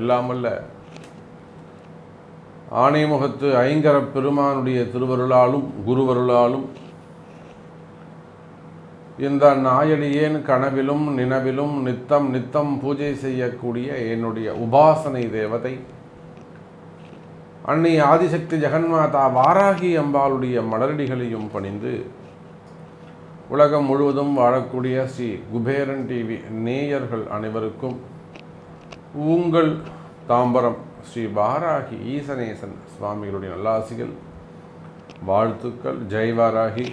எல்லாமல்ல ஆணைமுகத்து ஐங்கர பெருமானுடைய திருவருளாலும் குருவருளாலும் இந்த நாயடியேன் கனவிலும் நினவிலும் நித்தம் நித்தம் பூஜை செய்யக்கூடிய என்னுடைய உபாசனை தேவதை அன்னை ஆதிசக்தி ஜெகன்மாதா வாராகி அம்பாளுடைய மலரடிகளையும் பணிந்து உலகம் முழுவதும் வாழக்கூடிய ஸ்ரீ குபேரன் டிவி நேயர்கள் அனைவருக்கும் உங்கள் தாம்பரம் ஸ்ரீ வாராகி ஈசனேசன் சுவாமிகளுடைய நல்லாசிகள் வாழ்த்துக்கள். ஜெய் வாராகி.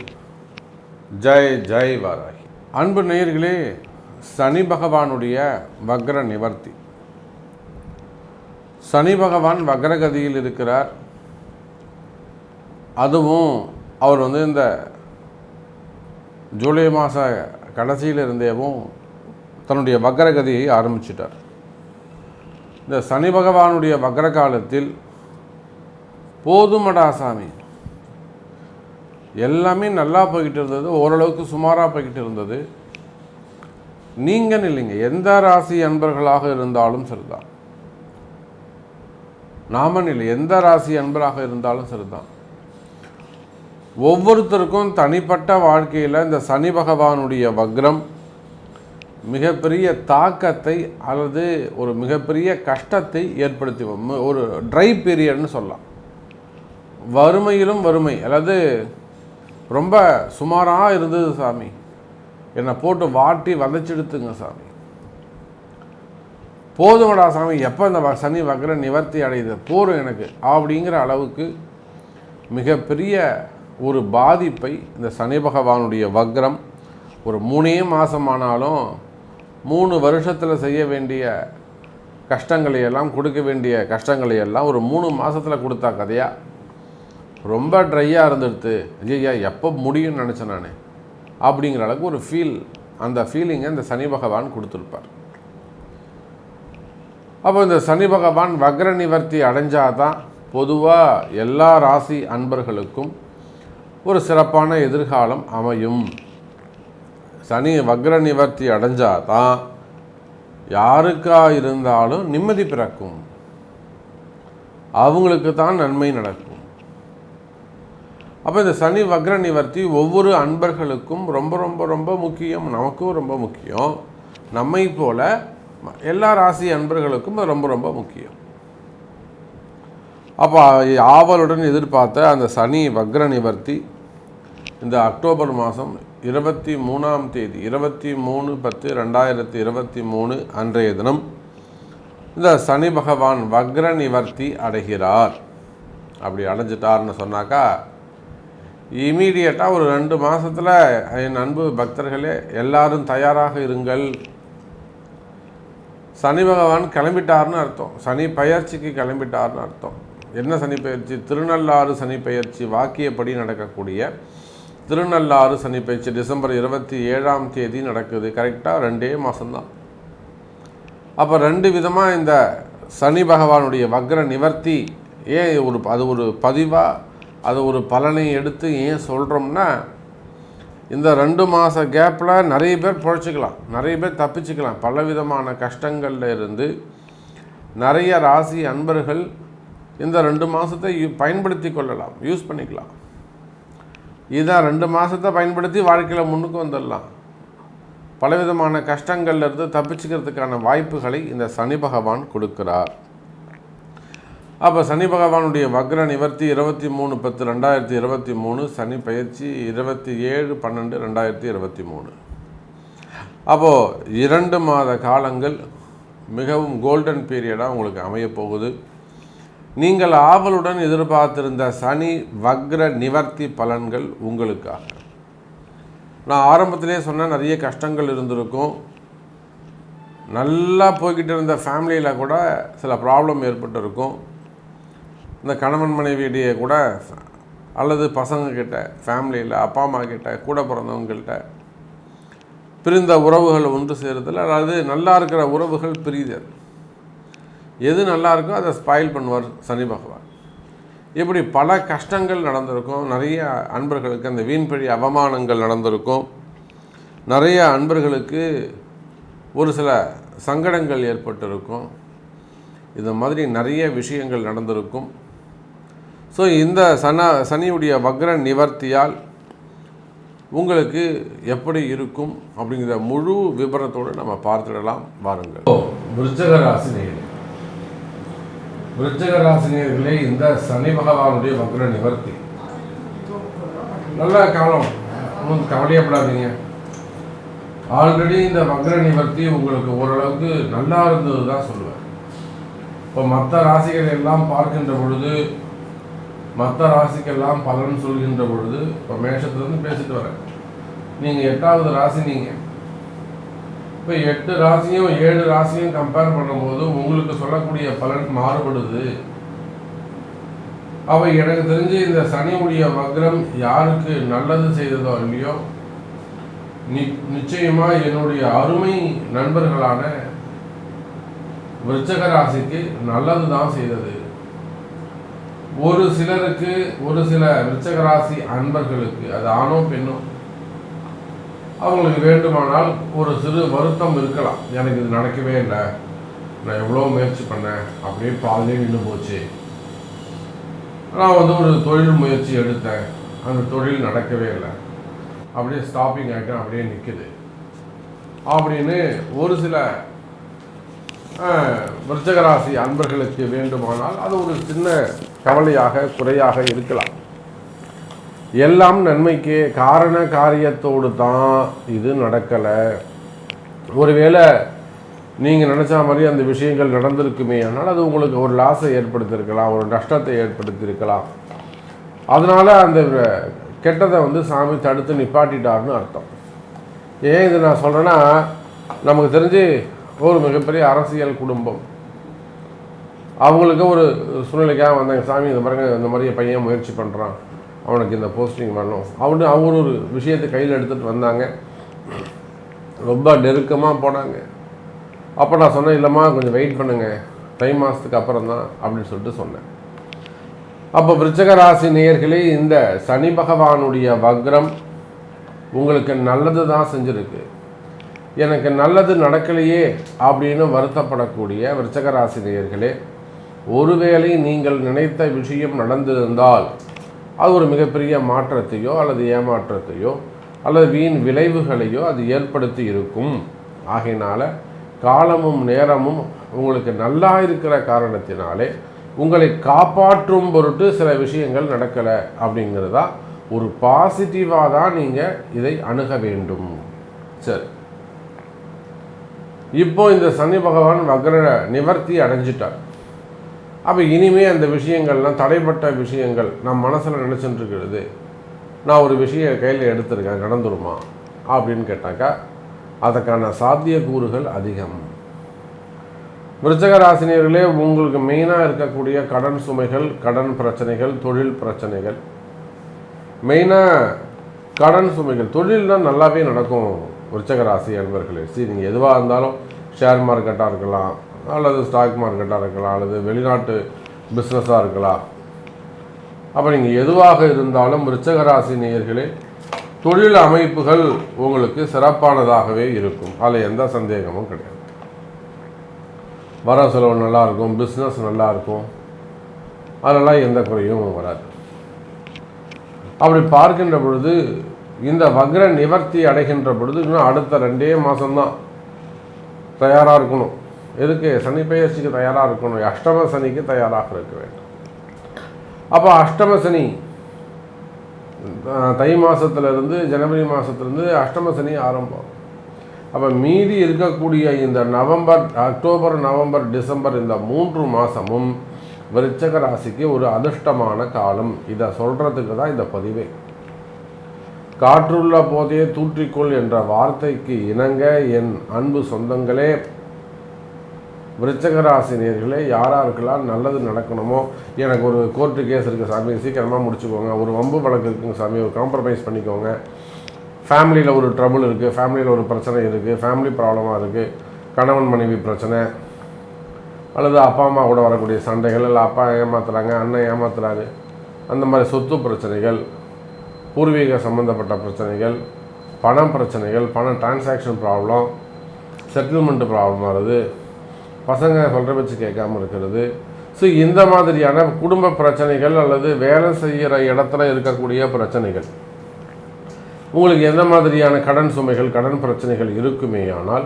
ஜெய் ஜெய் வாராகி. அன்பு நேயர்களே சனி பகவானுடைய வக்ர நிவர்த்தி. சனி பகவான் வக்ரகதியில் இருக்கிறார். அதுவும் அவர் வந்து இந்த ஜூலை மாத கடைசியில் இருந்தேவும் தன்னுடைய வக்ரகதியை ஆரம்பிச்சிட்டார். இந்த சனி பகவானுடைய வக்ர காலத்தில் போதுமடா சாமி. எல்லாமே நல்லா போய்கிட்டு இருந்தது ஓரளவுக்கு சுமாராக போய்கிட்டு இருந்தது நீங்கள் இல்லைங்க எந்த ராசி அன்பர்களாக இருந்தாலும் சரிதான். நாமன் இல்லை எந்த ராசி அன்பராக இருந்தாலும் சரிதான். ஒவ்வொருத்தருக்கும் தனிப்பட்ட வாழ்க்கையில் இந்த சனி பகவானுடைய வக்ரம் மிகப்பெரிய தாக்கத்தை அல்லது ஒரு மிகப்பெரிய கஷ்டத்தை ஏற்படுத்தி ஒரு ட்ரை பீரியட்னு சொல்லலாம். வறுமையிலும் வறுமை அதாவது ரொம்ப சுமாராக இருந்தது சாமி. என்னை போட்டு வாட்டி வதச்செடுத்துங்க சாமி. போதுமடா சாமி எப்போ இந்த வ- சனி வக்ர நிவர்த்தி அடையுது? போரும் எனக்கு அப்படிங்கிற அளவுக்கு மிகப்பெரிய ஒரு பாதிப்பை இந்த சனி பகவானுடைய வக்ரம் ஒரு மூணே மாதமானாலும் மூணு வருஷத்தில் செய்ய வேண்டிய கஷ்டங்களை எல்லாம் கொடுக்க வேண்டிய கஷ்டங்களை எல்லாம் ஒரு மூணு மாதத்தில் கொடுத்தா கதையா? ரொம்ப ட்ரையாக இருந்துடுத்து. ஐயா எப்போ முடியும்னு நினச்சேன் நான். அப்படிங்கிற அளவுக்கு ஒரு ஃபீல் அந்த ஃபீலிங்கை இந்த சனி பகவான் கொடுத்துருப்பார். அப்போ இந்த சனி பகவான் வக்ர நிவர்த்தி அடைஞ்சாதான் பொதுவாக எல்லா ராசி அன்பர்களுக்கும் ஒரு சிறப்பான எதிர்காலம் அமையும். சனி வக்ர நிவர்த்தி அடைஞ்சால் தான் யாருக்கா இருந்தாலும் நிம்மதி பிறக்கும். அவங்களுக்கு தான் நன்மை நடக்கும். அப்போ இந்த சனி வக்ர நிவர்த்தி ஒவ்வொரு அன்பர்களுக்கும் ரொம்ப ரொம்ப ரொம்ப முக்கியம். நமக்கும் ரொம்ப முக்கியம். நம்மை போல ம- எல்லா ராசி அன்பர்களுக்கும் ரொம்ப ரொம்ப முக்கியம். அப்போ ஆவலுடன் எதிர்பார்த்த அந்த சனி வக்ர நிவர்த்தி இந்த அக்டோபர் மாதம் இருபத்தி மூணாம் தேதி இருபத்தி மூணு பத்து ரெண்டாயிரத்தி இருபத்தி மூணு அன்றைய தினம் இந்த சனி பகவான் வக்ர நிவர்த்தி அடைகிறார். அப்படி அடைஞ்சிட்டார்னு சொன்னாக்கா இமீடியட்டாக ஒரு ரெண்டு மாதத்தில் என் அன்பு பக்தர்களே எல்லாரும் தயாராக இருங்கள். சனி பகவான் கிளம்பிட்டார்னு அர்த்தம். சனி பயிற்சிக்கு கிளம்பிட்டார்னு அர்த்தம். என்ன சனிப்பெயர்ச்சி திருநள்ளாறு சனிப்பெயர்ச்சி வாக்கியப்படி நடக்கக்கூடிய திருநள்ளாறு சனிப்பெயர்ச்சி டிசம்பர் இருபத்தி ஏழாம் தேதி நடக்குது. கரெக்டாக ரெண்டே மாதம்தான் அப்போ ரெண்டு விதமாக இந்த சனி பகவானுடைய வக்ர நிவர்த்தி ஏன் ஒரு அது ஒரு பதிவாக அது ஒரு பலனை எடுத்து ஏன் சொல்கிறோம்னா இந்த ரெண்டு மாத கேப்பில் நிறைய பேர் பிழைச்சிக்கலாம். நிறைய பேர் தப்பிச்சுக்கலாம். பல விதமான இருந்து நிறைய ராசி அன்பர்கள் இந்த ரெண்டு மாதத்தை பயன்படுத்தி கொள்ளலாம். யூஸ் பண்ணிக்கலாம். இதான் ரெண்டு மாதத்தை பயன்படுத்தி வாழ்க்கையில் முன்னுக்கு வந்துடலாம். பலவிதமான கஷ்டங்கள்லேருந்து தப்பிச்சுக்கிறதுக்கான வாய்ப்புகளை இந்த சனி பகவான் கொடுக்கிறார். அப்போ சனி பகவானுடைய வக்ர நிவர்த்தி இருபத்தி மூணு பத்து ரெண்டாயிரத்தி இருபத்தி மூணு சனி பயிற்சி இருபத்தி ஏழு பன்னெண்டு ரெண்டாயிரத்தி இருபத்தி மூணு. அப்போது இரண்டு மாத காலங்கள் மிகவும் கோல்டன் பீரியடாக உங்களுக்கு அமையப் போகுது. நீங்கள் ஆவலுடன் எதிர்பார்த்திருந்த சனி வக்ர நிவர்த்தி பலன்கள் உங்களுக்காக. நான் ஆரம்பத்திலே சொன்னேன் நிறைய கஷ்டங்கள் இருந்திருக்கும். நல்லா போய்கிட்டு இருந்த ஃபேமிலியில் கூட சில ப்ராப்ளம் ஏற்பட்டிருக்கும். இந்த கணவன் மனைவியிடையே கூட அல்லது பசங்கக்கிட்ட ஃபேமிலியில் அப்பா அம்மா கிட்ட கூட பிறந்தவங்கள்கிட்ட பிரிந்த உறவுகள் ஒன்று சேருதல் அதாவது நல்லா இருக்கிற உறவுகள் பிரிதல். எது நல்லா இருக்கோ அதை ஸ்பாயில் பண்ணுவார் சனி பகவான். இப்படி பல கஷ்டங்கள் நடந்திருக்கும். நிறைய அன்பர்களுக்கு அந்த வீண்பழி அவமானங்கள் நடந்திருக்கும். நிறைய அன்பர்களுக்கு ஒரு சில சங்கடங்கள் ஏற்பட்டிருக்கும். இது மாதிரி நிறைய விஷயங்கள் நடந்திருக்கும். ஸோ இந்த சன சனியுடைய வக்ர நிவர்த்தியால் உங்களுக்கு எப்படி இருக்கும் அப்படிங்கிற முழு விவரத்தோடு நம்ம பார்த்துடலாம். வாருங்கள். விருச்சக விருச்சகராசினியர்களே இந்த சனி பகவானுடைய வக்ர நிவர்த்தி. நல்லா கவனம். ஒன்றும் கவலையப்படாதீங்க. ஆல்ரெடி இந்த வக்ர நிவர்த்தி உங்களுக்கு ஓரளவுக்கு நல்லா இருந்தது தான் சொல்லுவேன். இப்போ மற்ற ராசிகள் எல்லாம் பார்க்கின்ற பொழுது மற்ற ராசிக்கெல்லாம் பலன் சொல்கின்ற பொழுது இப்போ மேஷத்துலேருந்து பேசிட்டு வரேன். நீங்கள் எட்டாவது ராசி நீங்கள் இப்போ எட்டு ராசியும் ஏழு ராசியும் கம்பேர் பண்ணும்போது உங்களுக்கு சொல்லக்கூடிய பலன் மாறுபடுது. அவை எனக்கு தெரிஞ்சு இந்த சனியுடைய வக்ரம் யாருக்கு நல்லது செய்ததோ இல்லையோ நி நிச்சயமா என்னுடைய அருமை நண்பர்களான விருச்சக ராசிக்கு நல்லது தான் செய்தது. ஒரு சிலருக்கு ஒரு சில விருச்சக ராசி அன்பர்களுக்கு அது ஆணோ பெண்ணோ அவங்களுக்கு வேண்டுமானால் ஒரு சிறு வருத்தம் இருக்கலாம். எனக்கு இது நடக்கவே இல்லை. நான் எவ்வளோ முயற்சி பண்ணேன். அப்படியே பாதிலே நின்று போச்சு. நான் வந்து ஒரு தொழில் முயற்சி எடுத்தேன். அந்த தொழில் நடக்கவே இல்லை. அப்படியே ஸ்டாப்பிங் ஆகிட்டேன் அப்படியே நிற்குது அப்படின்னு ஒரு சில விருச்சகராசி அன்பர்களுக்கு வேண்டுமானால் அது ஒரு சின்ன கவலையாக குறையாக இருக்கலாம். எல்லாம் நன்மைக்கு காரண காரியத்தோடு தான் இது நடக்கலை. ஒருவேளை நீங்கள் நினச்சா மாதிரி அந்த விஷயங்கள் நடந்திருக்குமே. ஆனால் அது உங்களுக்கு ஒரு லாஸை ஏற்படுத்தியிருக்கலாம் ஒரு நஷ்டத்தை ஏற்படுத்தியிருக்கலாம். அதனால் அந்த கெட்டதை வந்து சாமி தடுத்து நிப்பாட்டிட்டார்னு அர்த்தம். ஏன் இது நான் சொல்கிறேன்னா நமக்கு தெரிஞ்சு ஒரு மிகப்பெரிய அரசியல் குடும்பம். அவங்களுக்கு ஒரு சூழ்நிலைக்காக வந்தாங்க. சாமி இந்த பாருங்க இந்த மாதிரி பையன் முயற்சி பண்ணுறான் அவனுக்கு இந்த போஸ்டிங் வரணும். அவனு அவங்க ஒரு விஷயத்தை கையில் எடுத்துகிட்டு வந்தாங்க. ரொம்ப நெருக்கமாக போனாங்க. அப்போ நான் சொன்னேன் இல்லைம்மா கொஞ்சம் வெயிட் பண்ணுங்கள் தை மாதத்துக்கு அப்புறம் தான் அப்படின்னு சொல்லிட்டு சொன்னேன். அப்போ விருச்சக ராசி நேயர்களே இந்த சனி பகவானுடைய வக்ரம் உங்களுக்கு நல்லது தான் செஞ்சுருக்கு. எனக்கு நல்லது நடக்கலையே அப்படின்னு வருத்தப்படக்கூடிய விருச்சக ராசி நேயர்களே ஒருவேளை நீங்கள் நினைத்த விஷயம் நடந்திருந்தால் அது ஒரு மிகப்பெரிய மாற்றத்தையோ அல்லது ஏமாற்றத்தையோ அல்லது வீண் விளைவுகளையோ அது ஏற்படுத்தி இருக்கும். ஆகையினால காலமும் நேரமும் உங்களுக்கு நல்லா இருக்கிற காரணத்தினாலே உங்களை காப்பாற்றும் பொருட்டு சில விஷயங்கள் நடக்கலை அப்படிங்கிறதா ஒரு பாசிட்டிவாக தான் நீங்கள் இதை அணுக வேண்டும். சரி. இப்போ இந்த சனி பகவான் வக்ர நிவர்த்தி அடைஞ்சிட்டார். அப்போ இனிமே அந்த விஷயங்கள்லாம் தடைப்பட்ட விஷயங்கள் நம் மனசில் நினச்சிட்டு இருக்கிறது நான் ஒரு விஷயம் கையில் எடுத்திருக்கேன் நடந்துருமா? அப்படின்னு கேட்டாக்கா அதற்கான சாத்தியக்கூறுகள் அதிகம். விருச்சகராசினியர்களே உங்களுக்கு மெயினாக இருக்கக்கூடிய கடன் சுமைகள் கடன் பிரச்சனைகள் தொழில் பிரச்சனைகள். மெயினாக கடன் சுமைகள் தொழில்னால் நல்லாவே நடக்கும் விருச்சகராசி அன்பர்களே. சரி நீங்கள் எதுவாக இருந்தாலும் ஷேர் மார்க்கெட்டாக இருக்கலாம் அல்லது ஸ்டாக் மார்க்கெட்டாக இருக்கலாம் அல்லது வெளிநாட்டு பிஸ்னஸாக இருக்கலாம். அப்போ நீங்கள் எதுவாக இருந்தாலும் ரிச்சகராசி நேயர்களே தொழில் அமைப்புகள் உங்களுக்கு சிறப்பானதாகவே இருக்கும். அதில் எந்த சந்தேகமும் கிடையாது. வர செலவு நல்லாயிருக்கும் பிஸ்னஸ் நல்லா இருக்கும். அதெல்லாம் எந்த குறையும் வராது. அப்படி பார்க்கின்ற பொழுது இந்த வக்ர நிவர்த்தி அடைகின்ற பொழுது இன்னும் அடுத்த ரெண்டே மாதம்தான் தயாராக இருக்கணும். எதுக்கு? சனி பெயர்ச்சிக்கு தயாராக இருக்கணும். அஷ்டம சனிக்கு தயாராக இருக்க வேண்டும். அப்போ அஷ்டம சனி தை மாதத்துலேருந்து ஜனவரி மாதத்துலேருந்து அஷ்டம சனி ஆரம்பம். அப்போ மீதி இருக்கக்கூடிய இந்த நவம்பர் அக்டோபர் நவம்பர் டிசம்பர் இந்த மூன்று மாதமும் விருச்சக ராசிக்கு ஒரு அதிர்ஷ்டமான காலம். இதை சொல்கிறதுக்கு தான் இந்த பதிவே. காற்றுள்ள போதே தூற்றிக்கொள் என்ற வார்த்தைக்கு இணங்க என் அன்பு சொந்தங்களே விருச்சக ராசினியர்களே யாராருக்கெல்லாம் நல்லது நடக்கணுமோ எனக்கு ஒரு கோர்ட்டு கேஸ் இருக்குது சாமி சீக்கிரமாக முடிச்சுக்கோங்க. ஒரு வம்பு வழக்கு இருக்குங்க சாமி ஒரு காம்ப்ரமைஸ் பண்ணிக்கோங்க. ஃபேமிலியில் ஒரு ட்ரபுள் இருக்குது ஃபேமிலியில் ஒரு பிரச்சனை இருக்குது ஃபேமிலி ப்ராப்ளமாக இருக்குது கணவன் மனைவி பிரச்சனை அல்லது அப்பா அம்மா கூட வரக்கூடிய சண்டைகள் இல்லை அப்பா ஏமாத்துறாங்க அண்ணன் ஏமாத்துறாரு அந்த மாதிரி சொத்து பிரச்சனைகள் பூர்வீக சம்மந்தப்பட்ட பிரச்சனைகள் பணம் பிரச்சனைகள் பண டிரான்சாக்ஷன் ப்ராப்ளம் செட்டில்மெண்ட்டு ப்ராப்ளம் வருது. பசங்க சொல்கிற வச்சு கேட்காம இருக்கிறது. ஸோ இந்த மாதிரியான குடும்ப பிரச்சனைகள் அல்லது வேலை செய்கிற இடத்துல இருக்கக்கூடிய பிரச்சனைகள். உங்களுக்கு எந்த மாதிரியான கடன் சுமைகள் கடன் பிரச்சனைகள் இருக்குமே ஆனால்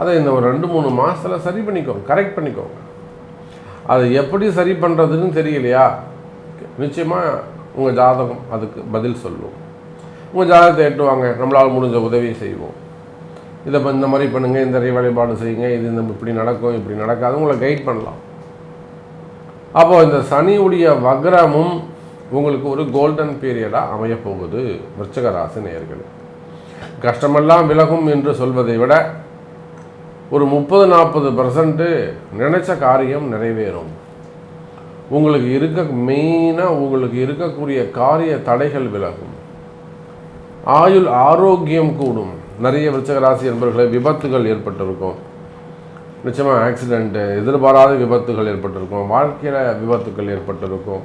அதை இந்த ஒரு ரெண்டு மூணு மாதத்தில் சரி பண்ணிக்கோங்க கரெக்ட் பண்ணிக்கோங்க. அதை எப்படி சரி பண்ணுறதுன்னு தெரியலையா? நிச்சயமாக உங்கள் ஜாதகம் அதுக்கு பதில் சொல்லுவோம் உங்கள் ஜாதகத்தை எட்டுவாங்க நம்மளால் முடிஞ்ச உதவி செய்வோம். இதை இந்த மாதிரி பண்ணுங்கள் இந்த வழிபாடு செய்யுங்க இது இந்த இப்படி நடக்கும் இப்படி நடக்காது. உங்களை கைட் பண்ணலாம். அப்போ இந்த சனியுடைய வக்ரமும் உங்களுக்கு ஒரு கோல்டன் பீரியடாக அமையப்போகுது. விருச்சக ராசி கஷ்டமெல்லாம் விலகும் என்று சொல்வதை விட ஒரு முப்பது நாற்பது பர்சன்ட்டு நினைச்ச காரியம் நிறைவேறும். உங்களுக்கு இருக்க மெயினாக உங்களுக்கு இருக்கக்கூடிய காரிய தடைகள் விலகும். ஆயுள் ஆரோக்கியம் கூடும். நிறைய விருச்சக ராசி என்பவர்களை விபத்துகள் ஏற்பட்டிருக்கும். நிச்சயமாக ஆக்சிடெண்ட்டு எதிர்பாராத விபத்துகள் ஏற்பட்டிருக்கும். வாழ்க்கையில் விபத்துக்கள் ஏற்பட்டிருக்கும்.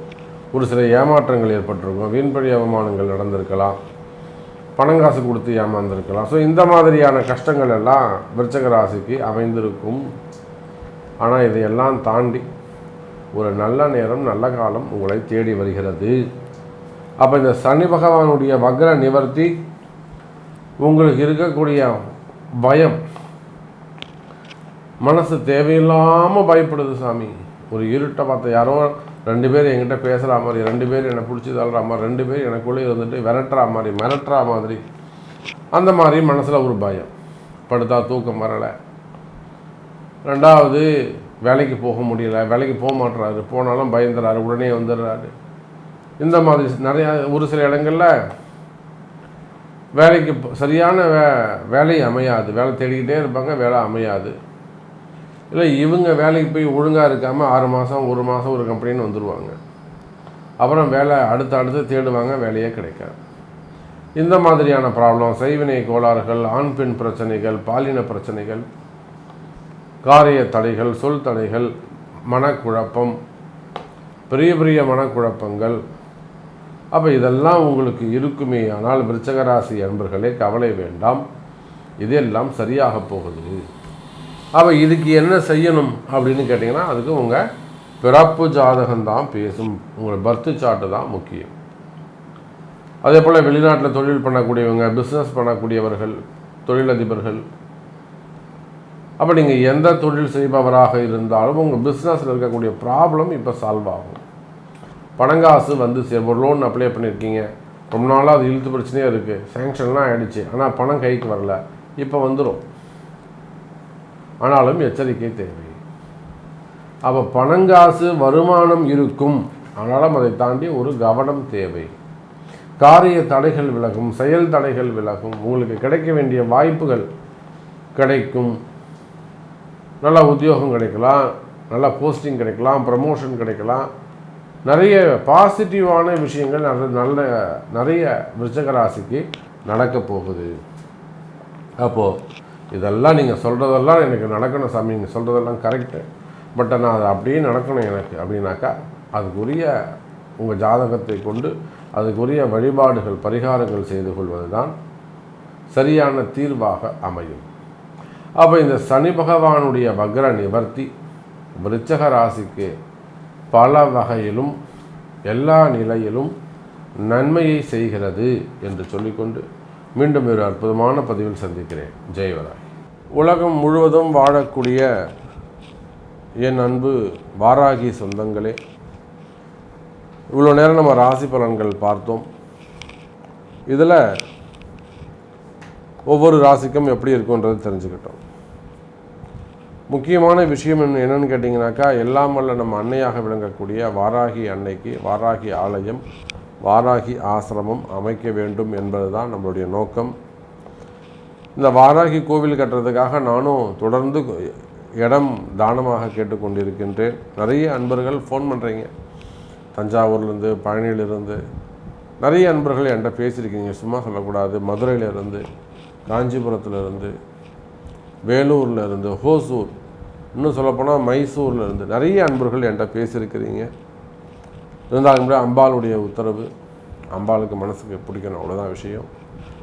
ஒரு சில ஏமாற்றங்கள் ஏற்பட்டிருக்கும். வீண்பழி அவமானங்கள் நடந்திருக்கலாம். பணங்காசு கொடுத்து ஏமாந்துருக்கலாம். ஸோ இந்த மாதிரியான கஷ்டங்கள் எல்லாம் விருச்சக ராசிக்கு அமைந்திருக்கும். ஆனால் இதையெல்லாம் தாண்டி ஒரு நல்ல நேரம் நல்ல காலம் உங்களை தேடி வருகிறது. அப்போ இந்த சனி பகவானுடைய வக்ர நிவர்த்தி உங்களுக்கு இருக்கக்கூடிய பயம் மனசு தேவையில்லாமல் பயப்படுது சாமி. ஒரு இருட்டை பார்த்த யாரோ ரெண்டு பேர் என்கிட்ட பேசுகிற மாதிரி ரெண்டு பேர் என்னை பிடிச்சி தள்ளுற மாதிரி ரெண்டு பேர் எனக்குள்ளே இருந்துட்டு விரட்டுற மாதிரி மிரட்டுற மாதிரி அந்த மாதிரி மனசில் ஒரு பயம். படுத்தா தூக்கம் வரலை. ரெண்டாவது வேலைக்கு போக முடியல வேலைக்கு போக மாட்டுறாரு போனாலும் பயந்துறாரு உடனே வந்துடுறாரு. இந்த மாதிரி நிறையா ஒரு சில இடங்களில் வேலைக்கு சரியான வே வேலை அமையாது. வேலை தேடிக்கிட்டே இருப்பாங்க வேலை அமையாது. இல்லை இவங்க வேலைக்கு போய் ஒழுங்காக இருக்காமல் ஆறு மாதம் ஒரு மாதம் ஒரு கம்பெனின்னு வந்துடுவாங்க அப்புறம் வேலை அடுத்து அடுத்து தேடுவாங்க வேலையே கிடைக்காது. இந்த மாதிரியான ப்ராப்ளம் செய்வினை கோளாறுகள் ஆண் பெண் பிரச்சனைகள் பாலின பிரச்சனைகள் காரிய தடைகள் சொல் தடைகள் மனக்குழப்பம் பெரிய பெரிய மனக்குழப்பங்கள் அப்போ இதெல்லாம் உங்களுக்கு இருக்குமே. ஆனால் விருச்சகராசி அன்பர்களே கவலை வேண்டாம். இதெல்லாம் சரியாக போகுது. அப்போ இதுக்கு என்ன செய்யணும் அப்படின்னு கேட்டிங்கன்னா அதுக்கு உங்கள் பிறப்பு ஜாதகம் தான் பேசும். உங்கள் பர்த்து சார்ட்டு தான் முக்கியம். அதே போல் வெளிநாட்டில் தொழில் பண்ணக்கூடியவங்க பிஸ்னஸ் பண்ணக்கூடியவர்கள் தொழிலதிபர்கள். அப்போ நீங்கள் எந்த தொழில் செய்பவராக இருந்தாலும் உங்கள் பிஸ்னஸில் இருக்கக்கூடிய ப்ராப்ளம் இப்போ சால்வ் ஆகும். பணங்காசு வந்து சே ஒரு லோன் அப்ளை பண்ணியிருக்கீங்க ரொம்ப நாளாக அது இழுத்து பிரச்சனையே இருக்குது சேங்ஷன்லாம் ஆயிடுச்சு. ஆனால் பணம் கைக்கு வரல. இப்போ வந்துடும் ஆனாலும் எச்சரிக்கை தேவை. அப்போ பணங்காசு வருமானம் இருக்கும். ஆனாலும் அதை தாண்டி ஒரு கவனம் தேவை. காரிய தடைகள் விலகும் செயல் தடைகள் விலகும். உங்களுக்கு கிடைக்க வேண்டிய வாய்ப்புகள் கிடைக்கும். நல்ல உத்தியோகம் கிடைக்கலாம். நல்ல போஸ்டிங் கிடைக்கலாம். ப்ரமோஷன் கிடைக்கலாம். நிறைய பாசிட்டிவான விஷயங்கள் நல்ல நல்ல நிறைய விருச்சகராசிக்கு நடக்க போகுது. அப்போது இதெல்லாம் நீங்கள் சொல்கிறதெல்லாம் எனக்கு நடக்கணும் சாமி. நீங்கள் சொல்கிறதெல்லாம் கரெக்டு பட் நான் அது அப்படியே நடக்கணும் எனக்கு அப்படின்னாக்கா அதுக்குரிய உங்கள் ஜாதகத்தை கொண்டு அதுக்குரிய வழிபாடுகள் பரிகாரங்கள் செய்து கொள்வது தான் சரியான தீர்வாக அமையும். அப்போ இந்த சனி பகவானுடைய வக்ர நிவர்த்தி விருச்சக ராசிக்கு பல வகையிலும் எல்லா நிலையிலும் நன்மையை செய்கிறது என்று சொல்லிக்கொண்டு மீண்டும் ஒரு அற்புதமான பதிவில் சந்திக்கிறேன். ஜெயவராய் உலகம் முழுவதும் வாழக்கூடிய என் அன்பு வாராகி சொந்தங்களே இவ்வளோ நேரம் நம்ம ராசி பலன்கள் பார்த்தோம். இதில் ஒவ்வொரு ராசிக்கும் எப்படி இருக்குன்றது தெரிஞ்சுக்கிட்டோம். முக்கியமான விஷயம் என்னன்னு கேட்டிங்கனாக்கா எல்லாம் வல்ல நம்ம அன்னையாக விளங்கக்கூடிய வாராகி அன்னைக்கு வாராகி ஆலயம் வாராகி ஆசிரமம் அமைக்க வேண்டும் என்பது தான் நம்மளுடைய நோக்கம். இந்த வாராகி கோவில் கட்டுறதுக்காக நானும் தொடர்ந்து இடம் தானமாக கேட்டுக்கொண்டிருக்கின்றேன். நிறைய அன்பர்கள் ஃபோன் பண்ணுறீங்க தஞ்சாவூர்லேருந்து பழனியிலிருந்து. நிறைய அன்பர்கள் என்கிட்ட பேசியிருக்கீங்க. சும்மா சொல்லக்கூடாது. மதுரையிலேருந்து காஞ்சிபுரத்துலேருந்து வேலூர்லேருந்து ஹோசூர் இன்னும் சொல்லப்போனால் மைசூரில் இருந்து நிறைய அன்பர்கள் என்கிட்ட பேசியிருக்கிறீங்க. இருந்தாலும் கூட அம்பாளுடைய உத்தரவு அம்பாளுக்கு மனசுக்கு பிடிக்கணும் அவ்வளோதான் விஷயம்.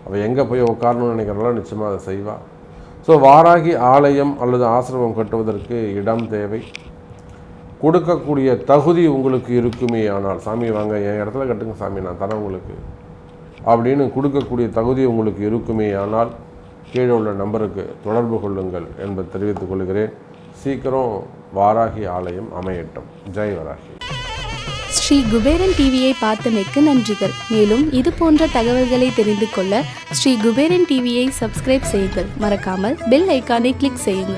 அவள் எங்கே போய் உட்காரணும்னு நினைக்கிறாலும் நிச்சயமாக அதை செய்வாள் ஸோ வாராகி ஆலயம் அல்லது ஆசிரமம் கட்டுவதற்கு இடம் தேவை. கொடுக்கக்கூடிய தகுதி உங்களுக்கு இருக்குமே ஆனால் சாமி வாங்க என் இடத்துல கட்டுங்க சாமி நான் தரேன் உங்களுக்கு. அப்படின்னு கொடுக்கக்கூடிய தகுதி உங்களுக்கு இருக்குமே ஆனால் கீழே உள்ள நம்பருக்கு தொடர்பு கொள்ளுங்கள் என்பதை தெரிவித்துக் கொள்கிறேன். சீக்கிரம் வாராகி ஆலயம் அமையட்டும். ஜெய் வராகி. ஸ்ரீ குபேரன் டிவியை பார்த்தமைக்கு நன்றிகள். மேலும் இது போன்ற தகவல்களை தெரிந்து கொள்ள ஸ்ரீ குபேரன் டிவியை சப்ஸ்கிரைப் செய்யுங்கள். மறக்காமல் பெல் ஐக்கானை கிளிக் செய்யுங்கள்.